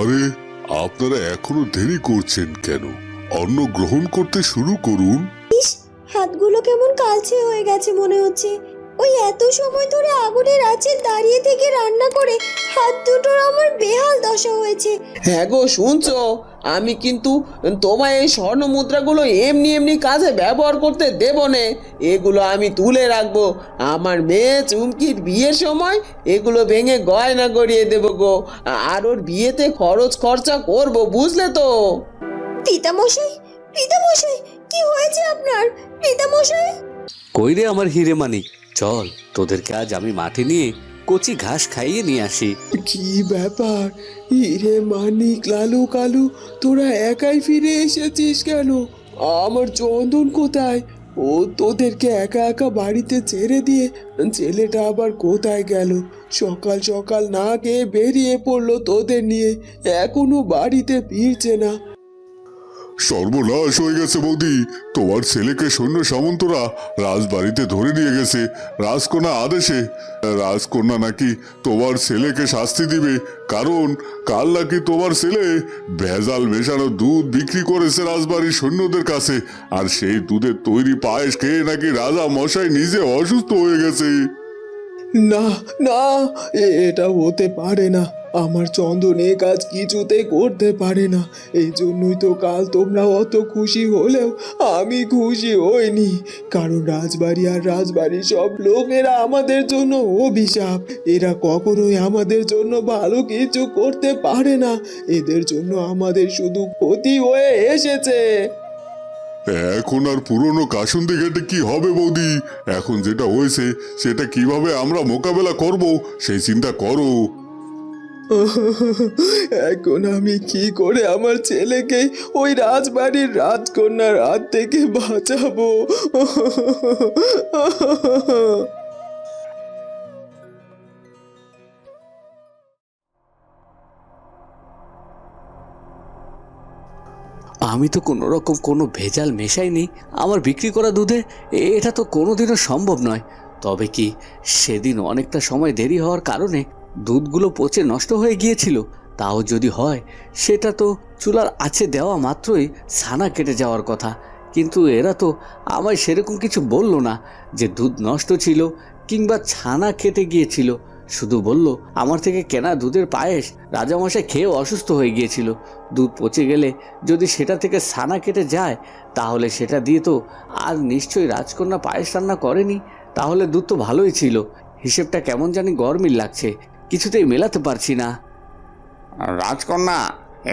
আরে আপনারা এখনও দেরি করছেন কেন? অন্ন গ্রহণ করতে শুরু করুন। ইস হাতগুলো কেমন কালচে হয়ে গেছে মনে হচ্ছে। ওই এত সময় ধরে আগুনের আঁচে দাঁড়িয়ে থেকে রান্না করে হাত দুটোর আমার বেহাল দশা হয়েছে। হ্যাঁ গো শুনছো? আমি কিন্তু তোমায় এই স্বর্ণ মুদ্রাগুলো এমনি এমনি কাজে ব্যবহার করতে দেব নে। এগুলো আমি তুলে রাখব। আমার মেয়ে চুমকির বিয়ের সময় এগুলো ভেঙে গয়না গড়িয়ে দেবো গো। আর ওর বিয়েতে খরচ খরচা করব বুঝলে তো? পিতামশাই পিতামশাই কি হয়েছে আপনার? পিতামশাই? কই রে আমার হিরে মানিক চল তোদেরকে আজ আমি মাঠে নিয়ে কচি ঘাস খাইয়ে নিয়ে আসি। কি ব্যাপার? হিরে মানিক, লালু, কালু, তোরা একাই ফিরে এসেছিস কেন? আমার চন্দন কোথায়? ও তোদেরকে একা একা বাড়িতে ছেড়ে দিয়ে ছেলেটা আবার কোথায় গেল? সকাল সকাল না খেয়ে বেরিয়ে পড়ল তোদের নিয়ে। এখনও বাড়িতে ফিরছে না। সর্বনাশ হয়ে গেছে বৌদি। তোমার ছেলেকে সৈন্য সামন্তরা রাজবাড়িতে ধরে নিয়ে গেছে, রাজকন্যা আদেশে। রাজকন্যা নাকি তোমার ছেলেকে শাস্তি দিবে, কারণ কাল নাকি তোমার ছেলে ভেজাল মেশানো দুধ বিক্রি করেছে রাজবাড়ির সৈন্যদের কাছে, আর সেই দুধের তৈরি পায়েস খেয়ে নাকি রাজা মশাই নিজে অসুস্থ হয়ে গেছে। না না এটা হতে পারে না। আমার চন্দন কাজ কিছুতেই করতে পারে না। এই জন্যই তো কাল তোমরা অত খুশি হলেও আমি খুশি হইনি। কারণ রাজবাড়ি আর রাজবাড়ির সব লোকেরা আমাদের জন্য অভিশাপ। এরা কখনোই আমাদের জন্য ভালো কিছু করতে পারে না। এদের জন্য আমাদের শুধু ক্ষতি হয়ে এসেছে। এখন আর পুরনো কাসুন্দি ঘেটে কি হবে বৌদি? এখন যেটা হয়েছে, সেটা কীভাবে আমরা মোকাবেলা করব, সেই চিন্তা করো। এখন আমি কি করে আমার ছেলেকে ওই রাজবাড়ির রাজকন্যার হাত থেকে বাঁচাবো? আমি তো কোনো রকম কোনো ভেজাল মেশাইনি। আমার বিক্রি করা দুধে এটা তো কোনোদিনও সম্ভব নয়। তবে কি সেদিন অনেকটা সময় দেরি হওয়ার কারণে দুধগুলো পচে নষ্ট হয়ে গিয়েছিল? তাও যদি হয়, সেটা তো চুলার আছে দেওয়া মাত্রই ছানা কেটে যাওয়ার কথা। কিন্তু এরা তো আমায় সেরকম কিছু বলল না যে দুধ নষ্ট ছিল কিংবা ছানা কেটে গিয়েছিল। শুধু বলল আমার থেকে কেনা দুধের পায়েস রাজামশাই খেয়ে অসুস্থ হয়ে গিয়েছিল। দুধ পচে গেলে যদি সেটা থেকে সানা কেটে যায় তাহলে সেটা দিয়ে তো আর নিশ্চয়ই রাজকন্যা পায়েস রান্না করেনি। তাহলে দুধ তো ভালোই ছিল। হিসেবটা কেমন জানি গরমিল লাগছে। কিছুতেই মেলাতে পারছি না। রাজকন্যা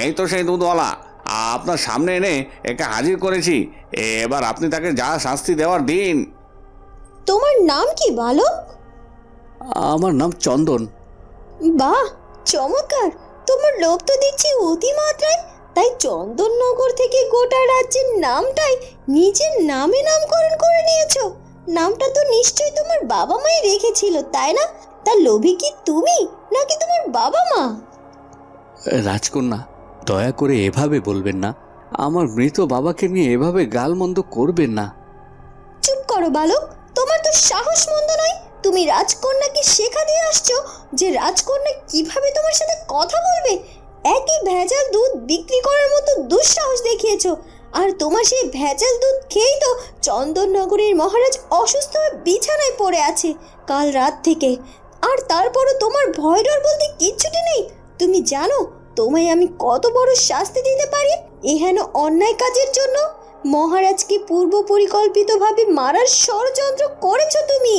এই তো সেই দুধওয়ালা। আপনার সামনে এনে একে হাজির করেছি। এবার আপনি তাকে যা শাস্তি দেওয়ার দিন। তোমার নাম কি বালক? আমার নাম চন্দন। বাহ চমৎকার। তোমার লোভ তো দেখছি অতিমাত্রায়। তাই চন্দননগর থেকে গোটা রাজ্যের নামটাই নিজের নামে নামকরণ করে নিয়েছো। নামটা তো নিশ্চয়ই তোমার বাবা মাই রেখেছিল তাই না? তা লোভী কি তুমি নাকি তোমার বাবা মা? রাজকন্যা দয়া করে এভাবে বলবেন না। আমার মৃত বাবাকে নিয়ে এভাবে গালমন্দ করবেন না। চুপ করো বালক তোমার তো সাহস মন্দ নয়। তুমি রাজকন্যাকে শেখা দিয়ে আসছো যে রাজকন্যা কীভাবে তোমার সাথে কথা বলবে? একই ভেজাল দুধ বিক্রি করার মতো দুঃসাহস দেখিয়েছো। আর তোমার সেই ভেজাল দুধ খেয়েই তো চন্দননগরের মহারাজ অসুস্থ হয়ে বিছানায় পড়ে আছে কাল রাত থেকে। আর তারপরও তোমার ভয় ডর বলতে কিচ্ছুটি নেই। তুমি জানো তোমায় আমি কত বড় শাস্তি দিতে পারি এহেন অন্যায় কাজের জন্য? মহারাজকে পূর্ব পরিকল্পিতভাবে মারার ষড়যন্ত্র করেছ তুমি।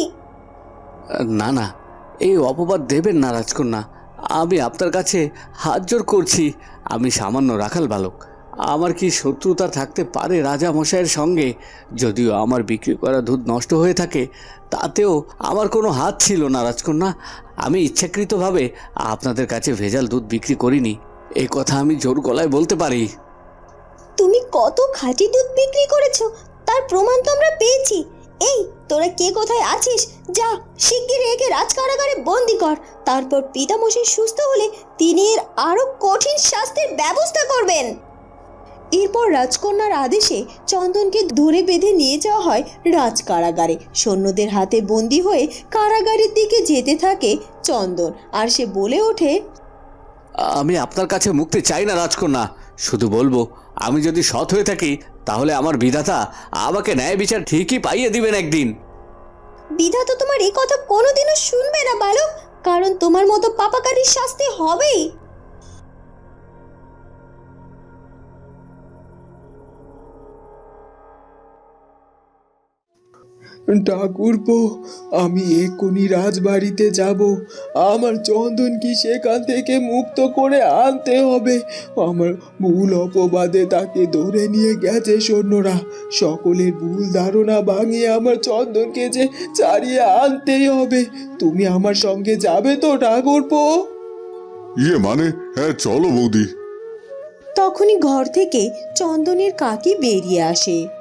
না না। এই অপবাদ দেবেন না, রাজকন্যা। আমি আপনার কাছে হাত জোর করছি। আমি সামান্য রাখাল বালক। আমার কি শত্রুতা থাকতে পারে রাজা মশাইয়ের সঙ্গে? যদিও আমার বিক্রি করা দুধ নষ্ট হয়ে থাকে, তাতেও আমার কোনো হাত ছিল না, রাজকন্যা। আমি ইচ্ছাকৃতভাবে আপনাদের কাছে ভেজাল দুধ বিক্রি করিনি। এই কথা আমি জোর গলায় বলতে পারি। তুমি কত খাঁটি দুধ বিক্রি করেছ? তার প্রমাণ তো আমরা পেয়েছি। এই তোরা কে কোথায় আছিস? যা শিগগির একে রাজকারাগারে বন্দি কর। তারপর পিতামশাই সুস্থ হলে তিনি এর আরও কঠিন শাস্তির ব্যবস্থা করবেন। এরপর রাজকন্যার আদেশে চন্দনকে ধরে বেঁধে নিয়ে যাওয়া হয় রাজকারাগারে। সৈন্যদের হাতে বন্দি হয়ে কারাগারের দিকে যেতে থাকে চন্দন। আর সে বলে ওঠে, আমি আপনার কাছে মুক্তি চাই না রাজকন্যা। শুধু বলব, আমি যদি সৎ হয়ে থাকি তাহলে আমার বিধাতা আমাকে ন্যায় বিচার ঠিকই পাইয়ে দিবেন একদিন। বিধাতা তোমার এই কথা কোনোদিনও শুনবে না বালক, কারণ তোমার মতো পাপাকারীর শাস্তি হবেই। ঠাকুরপো আমি এক্ষুনি রাজবাড়িতে যাব। আমার চন্দন কি সেখান থেকে মুক্ত করে আনতে হবে। আমার ভুল অপবাদে তাকে ধরে নিয়ে গেছে সৈন্যরা। সকলের ভুল ধারণা ভাঙিয়ে আমার চন্দনকে যে চারিয়ে আনতেই হবে। তুমি আমার সঙ্গে যাবে তো ঠাকুরপো ইয়ে মানে? হ্যাঁ চলো বৌদি। তখনই ঘর থেকে চন্দনের কাকি বেরিয়ে আসে।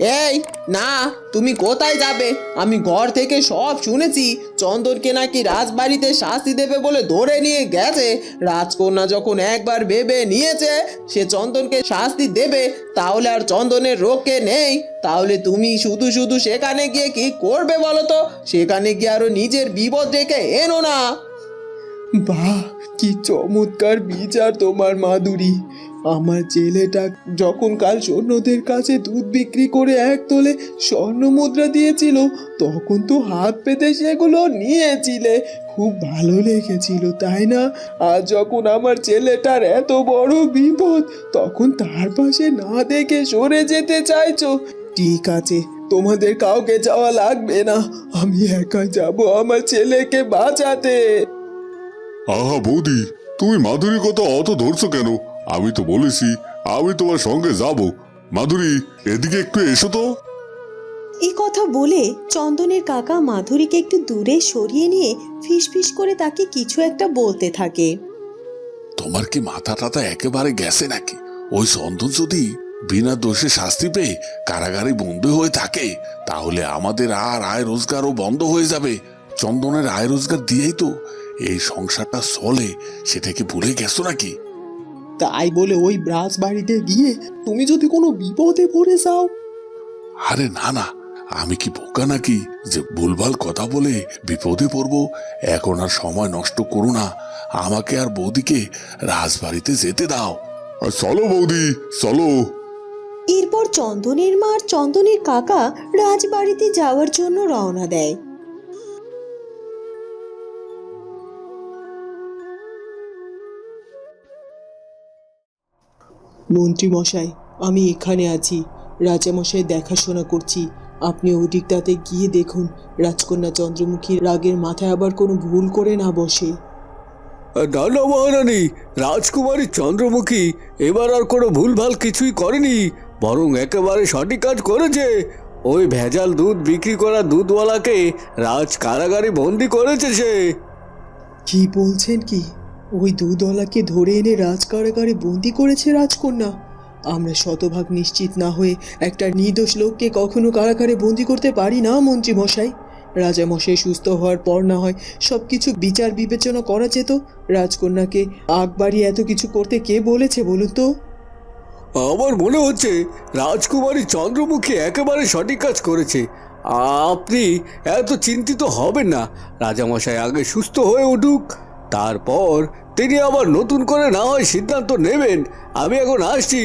এই, না, তুমি কোথায় যাবে? আমি ঘর থেকে সব শুনেছি, চন্দনকে নাকি রাজবাড়িতে শাস্তি দেবে বলে ধরে নিয়ে গেছে। রাজকন্যা যখন একবার ভেবে নিয়েছে, সে চন্দনকে শাস্তি দেবে, তাহলে আর চন্দনের রোগকে নেই। তাহলে তুমি শুধু শুধু সেখানে গিয়ে কি করবে বলো তো? সেখানে গিয়ে আরও নিজের বিপদ রেখে এনো না। বাহ, কি চমৎকার বিচার তোমার, মাধুরী। আমার ছেলেটা যখন কাল সৈন্যদের কাছে দুধ বিক্রি করে এক তোলে স্বর্ণ মুদ্রা দিয়েছিল, তখন তো হাত পেতে সেগুলো নিয়েছিলে। খুব ভালো লেগেছিল, তাই না? আর যখন আমার ছেলেটার এত বড় বিপদ, তখন তার পাশে না দেখে সরে যেতে চাইছো। ঠিক আছে, তোমাদের কাউকে যাওয়া লাগবে না। আমি একা যাব আমার ছেলেকে বাঁচাতে। আহা বৌদি, তুমি মাধুরীর কথা অত ধরছো কেন? আমি তো বলেছি আমি তোমার সঙ্গে যাব। মাধুরী এদিকে একটু এসো তো। এই কথা বলে চন্দনের কাকা মাধুরীকে একটু দূরে সরিয়ে নিয়ে ফিসফিস করে তাকে কিছু একটা বলতে থাকে। তোমার কি মাথা টাথা একেবারে গেছে নাকি? ওই চন্দন যদি বিনা দোষে শাস্তি পেয়ে কারাগারে বন্দি হয়ে থাকে তাহলে আমাদের আর আয় রোজগারও বন্ধ হয়ে যাবে। চন্দনের আয় রোজগার দিয়েই তো এই সংসারটা চলে সেটা কি ভুলে গেছো নাকি? তাই বলে ওই ব্রাস বাড়িতে গিয়ে তুমি যদি কোনো বিপদে পড়ে যাও। আরে না না আমি কি বোকা নাকি যে ভুলভাল কথা বলে বিপদে পড়ব? এখন আর সময় নষ্ট করো না। আমাকে আর বৌদিকে রাজবাড়িতে যেতে দাও। আর চলো বৌদি চলো। এরপর চন্দনের মা আর চন্দনের কাকা রাজবাড়িতে যাওয়ার জন্য রওনা দেয়। মন্ত্রী মশাই আমি এখানে আছি। রাজামশাই দেখাশোনা করছি। আপনি ওই দিকটাতে গিয়ে দেখুন। রাজকন্যা চন্দ্রমুখী রাগের মাথায় আবার কোনো ভুল করে না বসে। না না মহারানী রাজকুমারী চন্দ্রমুখী এবার আর কোনো ভুলভাল কিছুই করেনি বরং একেবারে সঠিক কাজ করেছে। ওই ভেজাল দুধ বিক্রি করা দুধওয়ালাকে রাজ কারাগারে বন্দি করেছে সে। কি বলছেন কি? ওই দুদলাকে ধরে এনে রাজকারাগারে বন্দি করেছে রাজকন্যা। আমরা শতভাগ নিশ্চিত না হয়ে একটা নির্দোষ লোককে কখনো কারাগারে বন্দি করতে পারি না, মন্ত্রী মশাই। রাজা মশাই সুস্থ হওয়ার পর না হয় সব কিছু বিচার বিবেচনা করা যেত। রাজকন্যাকে আগ এত কিছু করতে কে বলেছে বলুন তো? আমার মনে হচ্ছে রাজকুমারী চন্দ্রমুখী একেবারে সঠিক কাজ করেছে। আপনি এত চিন্তিত হবেন না। রাজামশাই আগে সুস্থ হয়ে উঠুক। তারপর তিনি আবার নতুন করে না হয় সিদ্ধান্ত নেবেন। আমি এখন আসছি।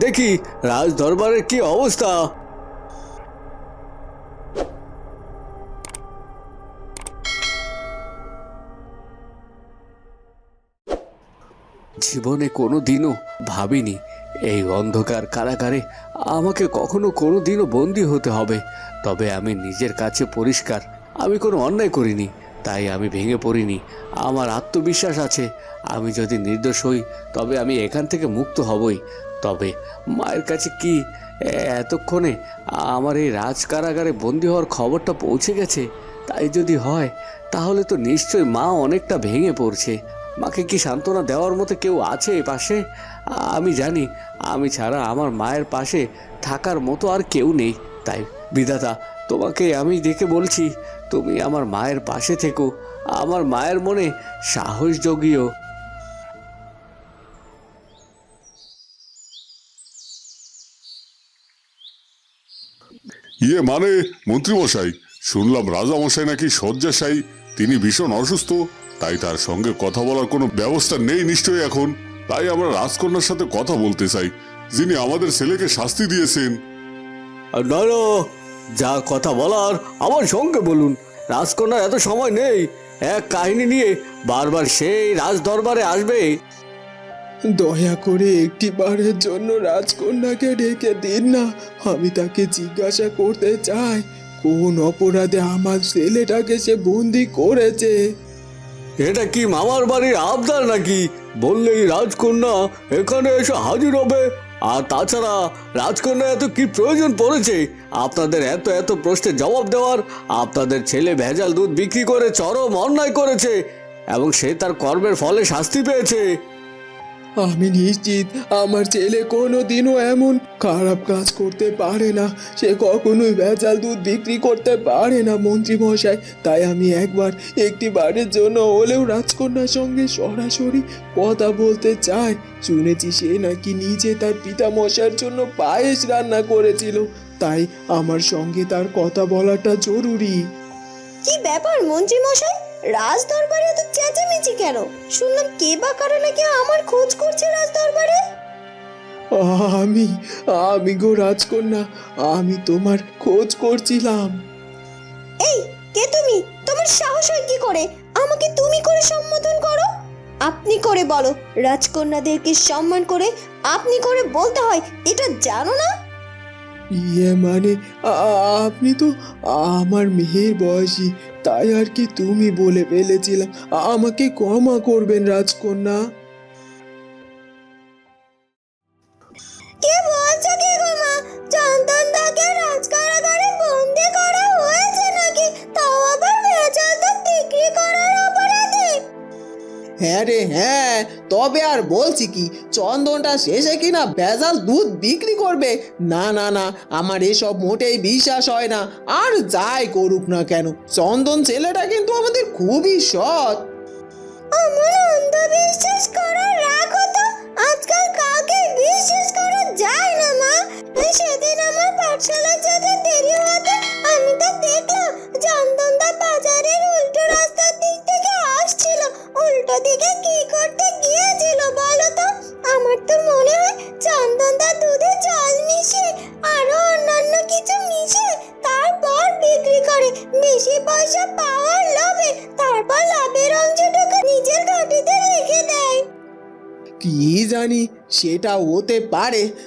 দেখি রাজ দরবারের কি অবস্থা। জীবনে কোনো দিনও ভাবিনি এই অন্ধকার কারাগারে আমাকে কখনো কোনো দিনও বন্দি হতে হবে। তবে আমি নিজের কাছে পরিষ্কার, আমি কোনো অন্যায় করিনি। তাই আমি ভেঙে পড়িনি। আমার আত্মবিশ্বাস আছে। আমি যদি নির্দোষ হই, তবে আমি এখান থেকে মুক্ত হবই। তবে মায়ের কাছে কি এতক্ষণে আমার এই রাজ কারাগারে বন্দি হওয়ার খবরটা পৌঁছে গেছে? তাই যদি হয়, তাহলে তো নিশ্চয়ই মা অনেকটা ভেঙে পড়ছে। মাকে কি সান্ত্বনা দেওয়ার মতো কেউ আছে এ পাশে? আমি জানি, আমি ছাড়া আমার মায়ের পাশে থাকার মতো আর কেউ নেই। তাই বিধাতা, তোমাকে আমি দেখে বলছি তুমি আমার মায়ের পাশে থেকো। আমার মায়ের মনে সাহস জগিও। ইয়ে মানে মন্ত্রী মশাই শুনলাম রাজা মশাই নাকি শয্যাশায়ী। তিনি ভীষণ অসুস্থ তাই তার সঙ্গে কথা বলার কোনো ব্যবস্থা নেই নিশ্চয়ই এখন। তাই আমরা রাজকন্যার সাথে কথা বলতে চাই যিনি আমাদের ছেলেকে শাস্তি দিয়েছেন। না যা কথা বলার আমার সঙ্গে বলুন। রাজকন্যার এত সময় নেই। এক কাহিনী নিয়ে বারবার সেই রাজ দরবারে আসবে। দয়া করে একটি বারের জন্য রাজকন্যাকে ডেকে দিন না। আমি তাকে জিজ্ঞাসা করতে চাই কোন অপরাধে আমার ছেলেটাকে সে বন্দি করেছে? এটা কি মামার বাড়ির আবদার নাকি? বললেই রাজকন্যা এখানে এসে হাজির হবে। আর তাছাড়া রাজকন্যা এত কি প্রয়োজন পড়েছে? আপনাদের এত এত প্রশ্নের জবাব দেওয়ার, আপনাদের ছেলে ভেজাল দুধ বিক্রি করে চরম অন্যায় করেছে, এবং সে তার কর্মের ফলে শাস্তি পেয়েছে। আমি নিশ্চিত আমার ছেলে কোনো দিনও এমন খারাপ কাজ করতে পারে না। সে কখনোই ভেজাল দুধ বিক্রি করতে পারে না, মন্ত্রী মশাই। তাই আমি একবার একটি বারের জন্য হলেও রাজকন্যার সঙ্গে সরাসরি কথা বলতে চাই। শুনেছি সে নাকি নিজে তার পিতা মশাইয়ের জন্য পায়েস রান্না করেছিল। তাই আমার সঙ্গে তার কথা বলাটা জরুরি। কি ব্যাপার মন্ত্রী মশাই? রাজ দরবারে এত চেঁচামেচি কেন? শুনলাম কে বা কারও নাকি আমার খোঁজ করছে রাজ দরবারে আমি আমি গো রাজকন্যা আমি তোমার খোঁজ করছিলাম। এই কে তুমি? তোমার সাহস হয় কি করে? আমাকে তুমি করে সম্বোধন করো? আপনি করে বলো রাজকন্যাদেরকে সম্মান করে আপনি করে বলতে হয় এটা জানো না? ইয়ে মানে আপনি তো আমার মেয়ের বয়সী, তাই আর কি তুমি বলে ফেলেছিলাম আমাকে ক্ষমা করবেন রাজকন্যা। হ্যাঁ রে হ্যাঁ। তবে আর বলছি কি, চন্দনটা শেষে কিনা ভেজাল দুধ বিক্রি করবে? না না না, আমার এসব মোটেই বিশ্বাস হয় না। আর যাই করুক না কেন, চন্দন ছেলেটা কিন্তু আমাদের খুবই সৎ। আমার অন্ধবিশ্বাস করা রাখো তো আজকাল কাউকে বিশ্বাস করা যায় না, মা।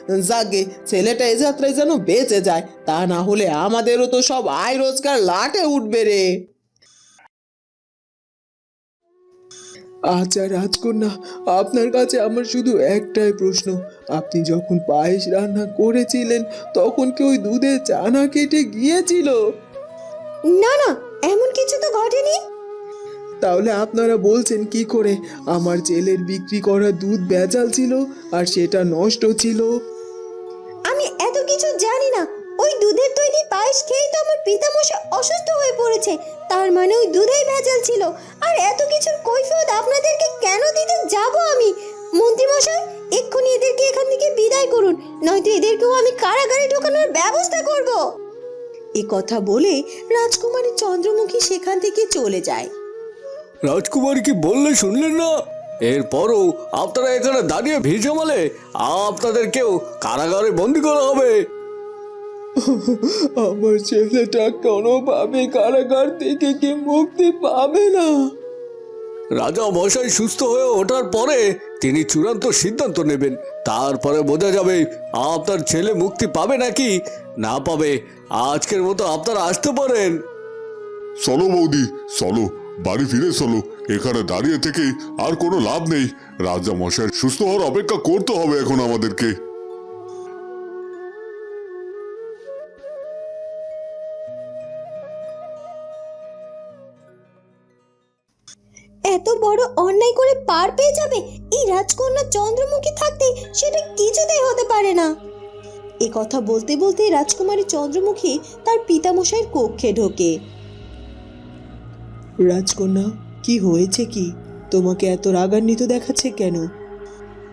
যাকে ছেলেটা এ যাত্রায় যেন বেঁচে যায় তা না হলে আমাদেরও তো সব আয় রোজগার লাটে উঠবে রে। আচ্ছা রাজকন্যা আপনার কাছে আমার শুধু একটাই প্রশ্ন। আপনি যখন পায়েস রান্না করেছিলেন তখন কি ওই দুধে চানা কেটে গিয়েছিল? না না এমন কিছু তো ঘটেনি। তাহলে আপনারা বলছেন কি করে? আমার জেলের বিক্রি করা দুধ বেজাল ছিল আর সেটা নষ্ট ছিল। পিতামশাই অসুস্থ হয়ে পড়েছে, তার মানে ওই দুধেই ভেজাল ছিল। আর এত কিছুর কৈফিয়ত আপনাদেরকে কেন দিতে যাব আমি? মন্ত্রীমশাই, এক্ষুনি এদেরকে এখান থেকে বিদায় করুন, নয়তো এদেরকেও আমি কারাগারে ঢোকানোর ব্যবস্থা করব। এ কথা বলে রাজকুমারী চন্দ্রমুখী সেখান থেকে চলে যায়। রাজকুমার কি বললে শুনলেন না? এরপরও আপনারা এখানে দাঁড়িয়ে ভিড় জমালে আপনাদেরকেও কারাগারে বন্দি করা হবে। আমার ছেলেটা কোনোভাবে কারাগার থেকে কি মুক্তি পাবে না? রাজা মশাই সুস্থ হয়ে ওঠার পরে তিনি চূড়ান্ত সিদ্ধান্ত নেবেন। তারপরে বোঝা যাবে আপনার ছেলে মুক্তি পাবে নাকি? না পাবে আজকের মতো আপনারা আসতে পারেন। চলো বৌদি চলো বাড়ি ফিরে চলো। এখানে দাঁড়িয়ে থেকে আর কোনো লাভ নেই। রাজা মশাই সুস্থ হওয়ার অপেক্ষা করতে হবে এখন আমাদেরকে। অন্যায় করে পার পেয়ে যাবে? এই রাজকন্যা চন্দ্রমুখী থাকতে সেটা কিছুতেই হতে পারে না। এ কথা বলতে বলতে রাজকুমারী চন্দ্রমুখী তার পিতামশাইয়ের কক্ষে ঢোকে। রাজকন্যা কি হয়েছে কি? তোমাকে এত রাগান্বিত দেখাচ্ছে কেন?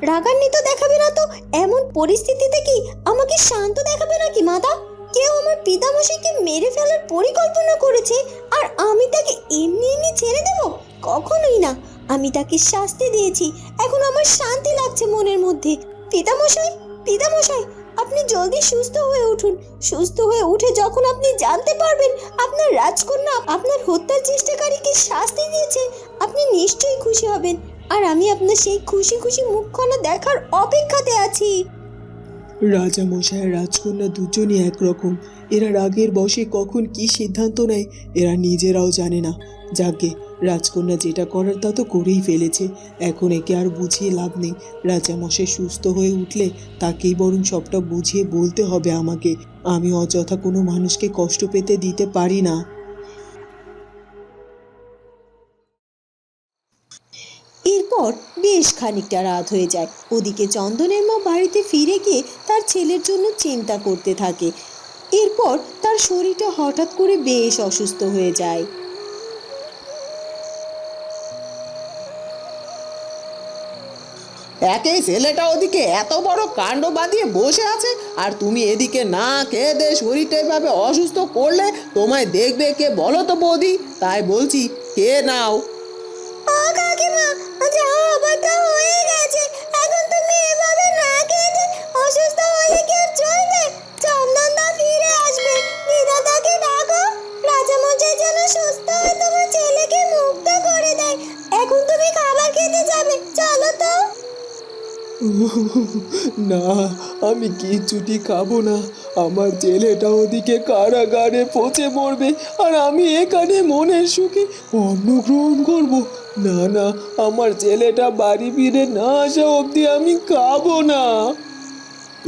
রাগান্বিত দেখাবে না তো? এমন পরিস্থিতিতে কি আমাকে শান্ত দেখাবে নাকি মাতা? কেউ আমার পিতামশাইকে মেরে ফেলার পরিকল্পনা করেছে আর আমি তাকে এমনি এমনি ছেড়ে দেব? কখনোই না। আমি তাকে শাস্তি দিয়েছি। এখন আমার শান্তি লাগছে মনের মধ্যে। পিতামশাই পিতামশাই, আপনি জলদি সুস্থ হয়ে উঠুন। সুস্থ হয়ে উঠে যখন আপনি জানতে পারবেন আপনার রাজকন্যা আপনার হত্যার চেষ্টাকারীকে শাস্তি দিয়েছে, আপনি নিশ্চয়ই খুশি হবেন। আর আমি আপনার সেই খুশি খুশি মুখখানা দেখার অপেক্ষাতে আছি। রাজা মশাই রাজকন্যা দুজনই একরকম। এরা রাগের বশে কখন কি সিদ্ধান্ত নেয়, এরা নিজেরাও জানে না। যাকে রাজকন্যা যেটা করার তা তো করেই ফেলেছে। এখন একে আর বুঝিয়ে লাভ নেই। রাজা মশাই সুস্থ হয়ে উঠলে তাকেই বরং সবটা বুঝিয়ে বলতে হবে আমাকে। আমি অযথা কোনো মানুষকে কষ্ট পেতে দিতে পারি না। এরপর বেশ খানিকটা রাত হয়ে যায়। ওদিকে চন্দনের মা বাড়িতে ফিরে গিয়ে তার ছেলের জন্য চিন্তা করতে থাকে। এরপর তার শরীরটা হঠাৎ করে বেশ অসুস্থ হয়ে যায়। একেই ছেলেটা ওদিকে এত বড় কাণ্ড বাঁধিয়ে বসে আছে, আর তুমি এদিকে না খেয়ে দে শরীরটা এভাবে অসুস্থ করলে তোমায় দেখবে কে বলো তো বৌদি? তাই বলছি কে নাও করে এখন তুমি যাবে। চলো তো। না, আমি কিচ্ছুটি খাব না। আমার জেলেটা ওদিকে কারাগারে পচে মরবে, আর আমি এখানে মনের সুখে অন্ন গ্রহণ করব। না না, আমার ছেলেটা বাড়ি ফিরে না আসা অবধি আমি খাব না।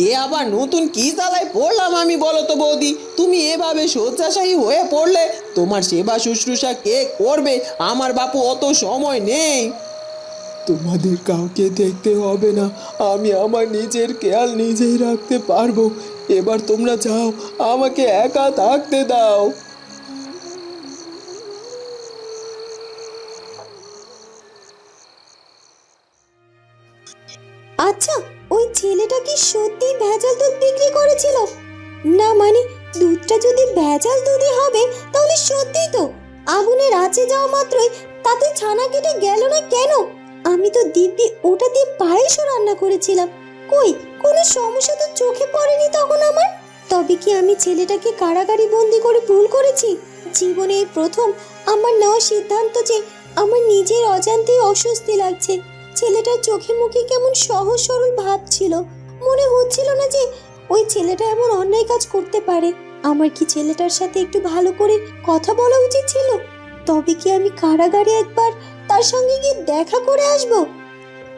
এ আবার নতুন কি জ্বালায় পড়লাম আমি বলো তো বৌদি? তুমি এভাবে শয্যাশায়ী হয়ে পড়লে তোমার সেবা শুশ্রূষা কে করবে? আমার বাপু অত সময় নেই। তোমাদের কাউকে দেখতে হবে না। আমি আমার নিজের খেয়াল নিজেই রাখতে পারব। এবার তোমরা যাও, আমাকে একা থাকতে দাও। আচ্ছা ওই ছেলেটা কি সত্যি ভেজাল দুধ বিক্রি করেছিল? না মানে দুধটা যদি ভেজাল দুধই হবে, তাহলে সত্যিই তো। আগুনের আঁচে যাওয়া মাত্রই তাতে ছানা কেটে গেল না কেন? আমি তো দিব্যি ওটা দিয়ে পায়েসও রান্না করেছিলাম। কই, কোনো সমস্যা তো চোখে পড়েনি তখন আমার? তবে কি আমি ছেলেটাকে কারাগারে বন্দি করে ভুল করেছি? জীবনে প্রথম আমার নেওয়া সিদ্ধান্ত যে আমার নিজের অজান্তেই অস্বস্তি লাগছে। ছেলেটার চোখে মুখে কেমন সহজ সরল ভাব ছিল। মনে হচ্ছিল না যে ওই ছেলেটা এমন অন্যায় কাজ করতে পারে। আমার কি ছেলেটার সাথে একটু ভালো করে কথা বলা উচিত ছিল? তবে কি আমি কারাগারে একবার তার সঙ্গে গিয়ে দেখা করে আসব।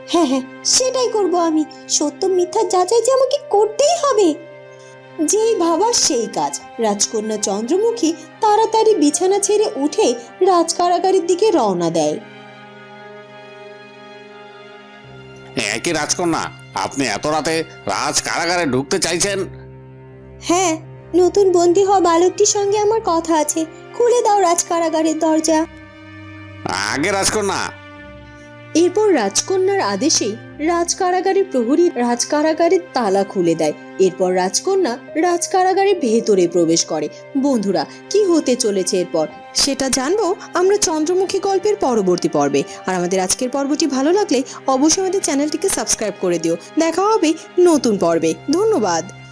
হ্যাঁ হ্যাঁ সেটাই করব আমি। সত্য মিথ্যা যাচাই যে আমাকে করতেই হবে। যেই ভাবা সেই কাজ। রাজকন্যা চন্দ্রমুখী তাড়াতাড়ি বিছানা ছেড়ে উঠে রাজকারাগারের দিকে রওনা দেয়। একই রাজকন্যা? আপনি এত রাতে রাজ কারাগারে ঢুকতে চাইছেন? হ্যাঁ নতুন বন্দি হওয়া বালকটির সঙ্গে আমার কথা আছে। খুলে দাও রাজ কারাগারের দরজা। আগে রাজকন্যা। এরপর রাজকন্যার আদেশে রাজকারাগারের প্রহরী রাজকারাগারের তালা খুলে দেয়। এরপর রাজকন্যা রাজকারাগারের ভেতরে প্রবেশ করে। বন্ধুরা, কি হতে চলেছে এরপর? সেটা জানব আমরা চন্দ্রমুখী গল্পের পরবর্তী পর্বে। আর আমাদের আজকের পর্বটি ভালো লাগলে অবশ্যই আমাদের চ্যানেলটিকে সাবস্ক্রাইব করে দিও। দেখা হবে নতুন পর্বে। ধন্যবাদ।